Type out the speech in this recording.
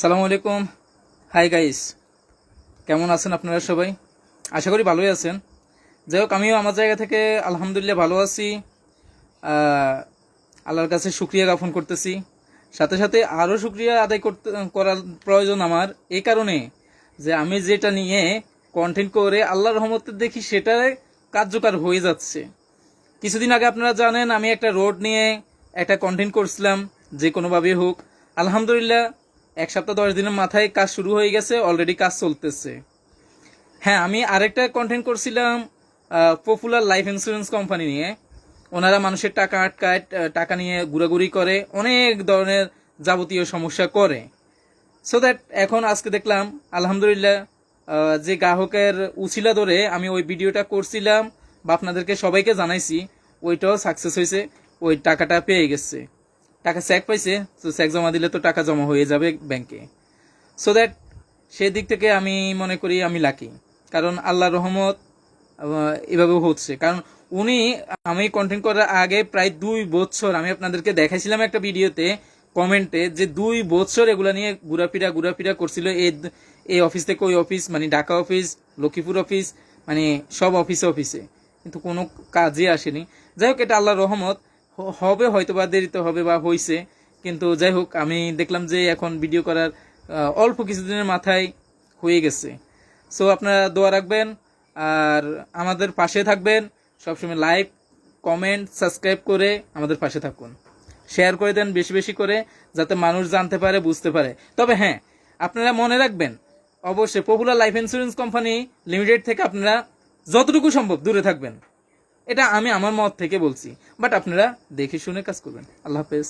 সালামু আলাইকুম। Hi guys কেমন আছেন আপনারা সবাই? আশা করি ভালোই আছেন। যাই হোক, আমিও আমার জায়গা থেকে আলহামদুলিল্লাহ ভালো আছি। আল্লাহর কাছে শুক্রিয়া জ্ঞাপন করতেছি। সাথে সাথে আরও শুক্রিয়া আদায় করতে, করার প্রয়োজন আমার এই কারণে যে আমি যেটা নিয়ে কন্টেন্ট করে আল্লাহর রহমতে দেখি সেটা কার্যকর হয়ে যাচ্ছে। কিছুদিন আগে আপনারা জানেন, আমি একটা রোড নিয়ে একটা কন্টেন্ট করছিলাম, যে কোনোভাবে হোক। আলহামদুলিল্লাহ এক সপ্তাহ দশ দিনের মাথায় কাজ শুরু হয়ে গেছে অলরেডি কাজ চলতেছে। হ্যাঁ আমি আরেকটা কন্টেন্ট করছিলাম পপুলার লাইফ ইন্স্যুরেন্স কোম্পানি নিয়ে। ওনারা মানুষের টাকা আটকায় টাকা নিয়ে ঘোরাঘুরি করে, অনেক ধরনের যাবতীয় সমস্যা করে। সো দ্যাট এখন আজকে দেখলাম, আলহামদুলিল্লাহ যে গ্রাহকের উছিলা ধরে আমি ওই ভিডিওটা করছিলাম বা আপনাদেরকে সবাইকে জানাইছি, ওইটাও সাকসেস হয়েছে, ওই টাকাটা পেয়ে গেছে। টাকা চেক পাইছে, তো চেক জমা দিলে তো টাকা জমা হয়ে যাবে ব্যাংকে সো দ্যাট সেই দিক থেকে আমি মনে করি আমি লাকি কারণ আল্লাহ রহমত এভাবে হচ্ছে। কারণ উনি, আমি কন্টেন্ট করার আগে প্রায় দুই বছর, আমি আপনাদেরকে দেখাইছিলাম একটা ভিডিওতে, কমেন্টে, যে দুই বছর এগুলা নিয়ে ঘুরাফিরা ঘুরাফিরা করছিল এই এই অফিস থেকে ওই অফিস মানে ঢাকা অফিস লক্ষ্মীপুর অফিস মানে সব অফিসে অফিসে কিন্তু কোনো কাজে আসেনি। যাই হোক, এটা আল্লাহর রহমত। হবে হয়তো বা দেরিতে হবে বা হয়েছে কিন্তু যাই হোক, আমি দেখলাম যে এখন ভিডিও করার অল্প কিছুদিনের মাথায় হয়ে গেছে। সো আপনারা দোয়া রাখবেন আর আমাদের পাশে থাকবেন। সবসময় লাইক কমেন্ট সাবস্ক্রাইব করে আমাদের পাশে থাকুন। শেয়ার করে দেন বেশি বেশি করে, যাতে মানুষ জানতে পারে, বুঝতে পারে। তবে হ্যাঁ আপনারা মনে রাখবেন, অবশ্যই popular life insurance company limited থেকে আপনারা যতটুকু সম্ভব দূরে থাকবেন। এটা আমি আমার মত থেকে বলছি বাট আপনারা দেখে শুনে কাজ করবেন। আল্লাহ হাফেজ।